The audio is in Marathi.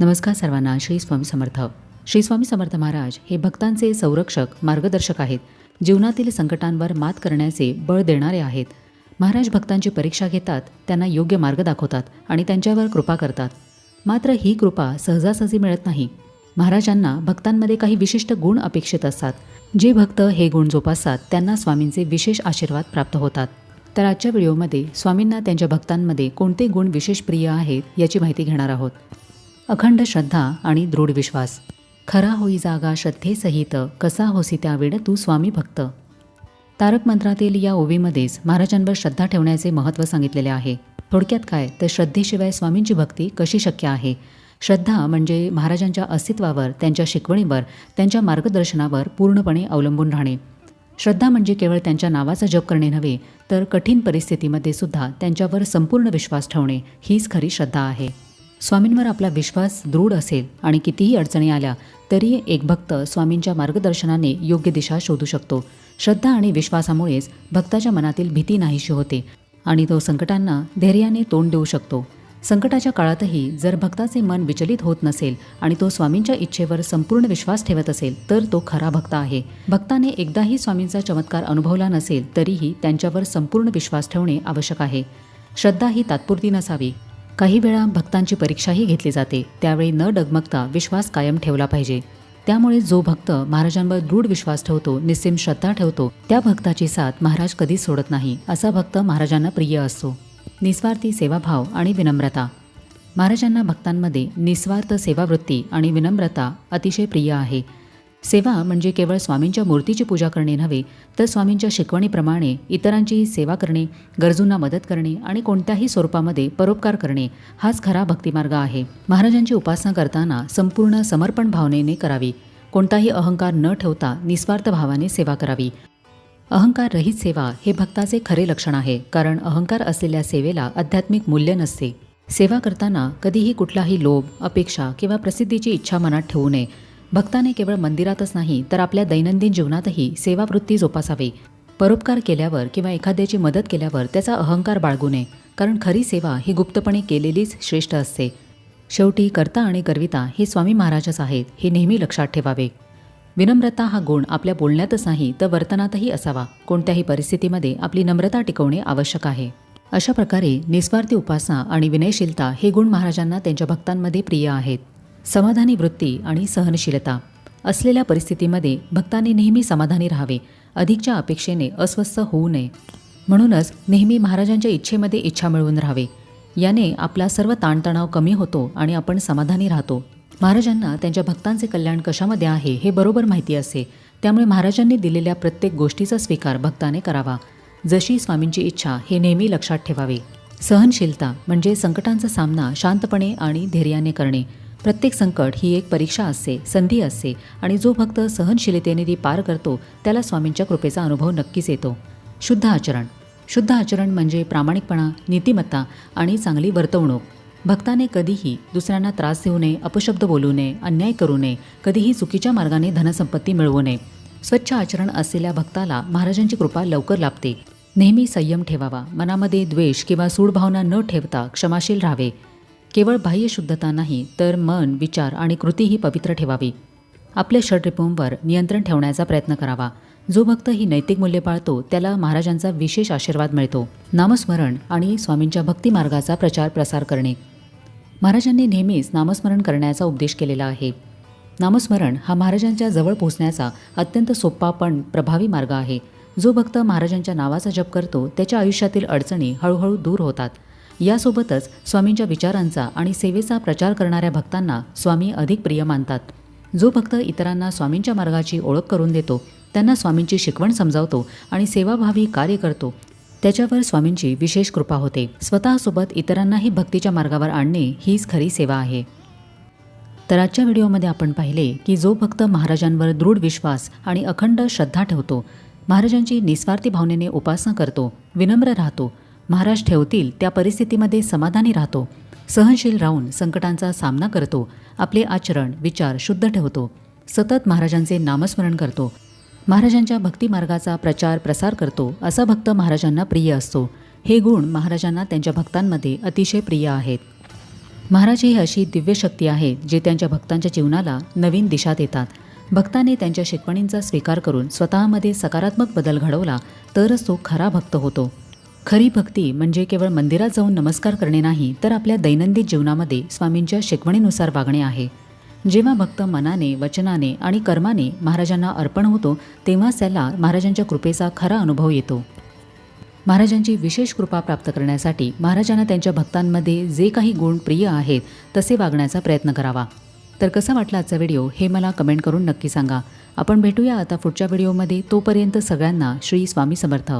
नमस्कार सर्वांना श्री स्वामी समर्थ. श्री स्वामी समर्थ महाराज हे भक्तांचे संरक्षक मार्गदर्शक आहेत. जीवनातील संकटांवर मात करण्याचे बळ देणारे आहेत. महाराज भक्तांची परीक्षा घेतात त्यांना योग्य मार्ग दाखवतात आणि त्यांच्यावर कृपा करतात. मात्र ही कृपा सहजासहजी मिळत नाही. महाराजांना भक्तांमध्ये काही विशिष्ट गुण अपेक्षित असतात. जे भक्त हे गुण जोपासतात त्यांना स्वामींचे विशेष आशीर्वाद प्राप्त होतात. तर आजच्या व्हिडिओमध्ये स्वामींना त्यांच्या भक्तांमध्ये कोणते गुण विशेष प्रिय आहेत याची माहिती घेणार आहोत. अखंड श्रद्धा आणि दृढ विश्वास. खरा होई जागा श्रद्धेसहित कसा होसी त्यावेळ तू स्वामी भक्त. तारक मंत्रातील या ओवीमध्येच महाराजांवर श्रद्धा ठेवण्याचे महत्त्व सांगितलेले आहे. थोडक्यात काय? तर श्रद्धेशिवाय स्वामींची भक्ती कशी शक्य आहे? श्रद्धा म्हणजे महाराजांच्या अस्तित्वावर त्यांच्या शिकवणीवर त्यांच्या मार्गदर्शनावर पूर्णपणे अवलंबून राहणे. श्रद्धा म्हणजे केवळ त्यांच्या नावाचा जप करणे नव्हे तर कठीण परिस्थितीमध्ये सुद्धा त्यांच्यावर संपूर्ण विश्वास ठेवणे हीच खरी श्रद्धा आहे. स्वामींवर आपला विश्वास दृढ असेल आणि कितीही अडचणी आल्या तरी एक भक्त स्वामींच्या मार्गदर्शनाने योग्य दिशा शोधू शकतो. श्रद्धा आणि विश्वासामुळेच भक्ताच्या मनातील भीती नाहीशी होते आणि तो संकटांना धैर्याने तोंड देऊ शकतो. संकटाच्या काळातही जर भक्ताचे मन विचलित होत नसेल आणि तो स्वामींच्या इच्छेवर संपूर्ण विश्वास ठेवत असेल तर तो खरा भक्त आहे. भक्ताने एकदाही स्वामींचा चमत्कार अनुभवला नसेल तरीही त्यांच्यावर संपूर्ण विश्वास ठेवणे आवश्यक आहे. श्रद्धा ही तात्पुरती नसावी. काही वेळा भक्तांची परीक्षाही घेतली जाते. त्यावेळी न डगमगता विश्वास कायम ठेवला पाहिजे. त्यामुळे जो भक्त महाराजांवर दृढ विश्वास ठेवतो निस्सीम श्रद्धा ठेवतो त्या भक्ताची साथ महाराज कधीच सोडत नाही असा भक्त महाराजांना प्रिय असतो. निस्वार्थी सेवाभाव आणि विनम्रता. महाराजांना भक्तांमध्ये निस्वार्थ सेवावृत्ती आणि विनम्रता अतिशय प्रिय आहे. सेवा म्हणजे केवळ स्वामींच्या मूर्तीची पूजा करणे नव्हे तर स्वामींच्या शिकवणीप्रमाणे इतरांचीही सेवा करणे गरजूंना मदत करणे आणि कोणत्याही स्वरूपामध्ये परोपकार करणे हाच खरा भक्तिमार्ग आहे. महाराजांची उपासना करताना संपूर्ण समर्पण भावनेने करावी. कोणताही अहंकार न ठेवता निस्वार्थ भावाने सेवा करावी. अहंकार रहित सेवा हे भक्ताचे खरे लक्षण आहे कारण अहंकार असलेल्या सेवेला आध्यात्मिक मूल्य नसते. सेवा करताना कधीही कुठलाही लोभ अपेक्षा किंवा प्रसिद्धीची इच्छा मनात ठेवू नये भक्ताने केवळ मंदिरातच नाही तर आपल्या दैनंदिन जीवनातही सेवावृत्ती जोपासावी. परोपकार केल्यावर किंवा एखाद्याची मदत केल्यावर त्याचा अहंकार बाळगू नये कारण खरी सेवा ही गुप्तपणे केलेलीच श्रेष्ठ असते. शेवटी कर्ता आणि गर्विता हे स्वामी महाराजच आहेत हे नेहमी लक्षात ठेवावे. विनम्रता हा गुण आपल्या बोलण्यातच नाही तर वर्तनातही असावा. कोणत्याही परिस्थितीमध्ये आपली नम्रता टिकवणे आवश्यक आहे. अशा प्रकारे निस्वार्थी उपासना आणि विनयशीलता हे गुण महाराजांना त्यांच्या भक्तांमध्ये प्रिय आहेत. समाधानी वृत्ती आणि सहनशीलता असलेल्या परिस्थितीमध्ये भक्तांनी नेहमी समाधानी राहावे अधिकच्या अपेक्षेने अस्वस्थ होऊ नये. म्हणूनच नेहमी महाराजांच्या इच्छेमध्ये इच्छा मिळवून राहावे. याने आपला सर्व ताणतणाव कमी होतो आणि आपण समाधानी राहतो. महाराजांना त्यांच्या भक्तांचे कल्याण कशामध्ये आहे हे बरोबर माहिती असते त्यामुळे महाराजांनी दिलेल्या प्रत्येक गोष्टीचा स्वीकार भक्ताने करावा. जशी स्वामींची इच्छा हे नेहमी लक्षात ठेवावे. सहनशीलता म्हणजे संकटांचा सामना शांतपणे आणि धैर्याने करणे. प्रत्येक संकट ही एक परीक्षा असते संधी असते आणि जो भक्त सहनशीलतेने ती पार करतो त्याला स्वामींच्या कृपेचा अनुभव नक्कीच येतो. शुद्ध आचरण. शुद्ध आचरण म्हणजे प्रामाणिकपणा नीतिमत्ता आणि चांगली वर्तवणूक. भक्ताने कधीही दुसऱ्यांना त्रास देऊ नये अपशब्द बोलू नये अन्याय करू नये कधीही चुकीच्या मार्गाने धनसंपत्ती मिळवू नये. स्वच्छ आचरण असलेल्या भक्ताला महाराजांची कृपा लवकर लाभते. नेहमी संयम ठेवावा. मनामध्ये द्वेष किंवा सूडभावना न ठेवता क्षमाशील राहावे. केवळ बाह्य शुद्धता नाही तर मन विचार आणि कृतीही पवित्र ठेवावी. आपल्या षडरिपूंवर नियंत्रण ठेवण्याचा प्रयत्न करावा. जो भक्त ही नैतिक मूल्य पाळतो त्याला महाराजांचा विशेष आशीर्वाद मिळतो. नामस्मरण आणि स्वामींच्या भक्ती मार्गाचा प्रचार प्रसार करणे. महाराजांनी नेहमीच नामस्मरण करण्याचा उपदेश केलेला आहे. नामस्मरण हा महाराजांच्या जवळ पोहोचण्याचा अत्यंत सोपा पण प्रभावी मार्ग आहे. जो भक्त महाराजांच्या नावाचा जप करतो त्याच्या आयुष्यातील अडचणी हळूहळू दूर होतात. यासोबतच स्वामींच्या विचारांचा आणि सेवेचा प्रचार करणाऱ्या भक्तांना स्वामी अधिक प्रिय मानतात. जो भक्त इतरांना स्वामींच्या मार्गाची ओळख करून देतो त्यांना स्वामींची शिकवण समजावतो आणि सेवाभावी कार्य करतो. त्याच्यावर स्वामींची विशेष कृपा होते. स्वतःसोबत इतरांनाही भक्तीच्या मार्गावर आणणे हीच खरी सेवा आहे. तर आजच्या व्हिडिओमध्ये आपण पाहिले की जो भक्त महाराजांवर दृढ विश्वास आणि अखंड श्रद्धा ठेवतो महाराजांची निस्वार्थी भावनेने उपासना करतो विनम्र राहतो महाराज ठेवतील त्या परिस्थितीमध्ये समाधानी राहतो. सहनशील राहून संकटांचा सामना करतो. आपले आचरण विचार शुद्ध ठेवतो. सतत महाराजांचे नामस्मरण करतो. महाराजांच्या भक्तिमार्गाचा प्रचार प्रसार करतो. असा भक्त महाराजांना प्रिय असतो. हे गुण महाराजांना त्यांच्या भक्तांमध्ये अतिशय प्रिय आहेत. महाराज ही अशी दिव्य शक्ती आहे जे त्यांच्या भक्तांच्या जीवनाला नवीन दिशा देतात. भक्ताने त्यांच्या शिकवणींचा स्वीकार करून स्वतःमध्ये सकारात्मक बदल घडवला तरच तो खरा भक्त होतो. खरी भक्ती म्हणजे केवळ मंदिरात जाऊन नमस्कार करणे नाही तर आपल्या दैनंदिन जीवनामध्ये स्वामींच्या शिकवणीनुसार वागणे आहे. जेव्हा भक्त मनाने वचनाने आणि कर्माने महाराजांना अर्पण होतो तेव्हाच त्याला महाराजांच्या कृपेचा खरा अनुभव येतो. महाराजांची विशेष कृपा प्राप्त करण्यासाठी महाराजांना त्यांच्या भक्तांमध्ये जे काही गुण प्रिय आहेत तसे वागण्याचा प्रयत्न करावा. तर कसा वाटला आजचा व्हिडिओ हे मला कमेंट करून नक्की सांगा. आपण भेटूया आता पुढच्या व्हिडिओमध्ये. तोपर्यंत सगळ्यांना श्री स्वामी समर्थ.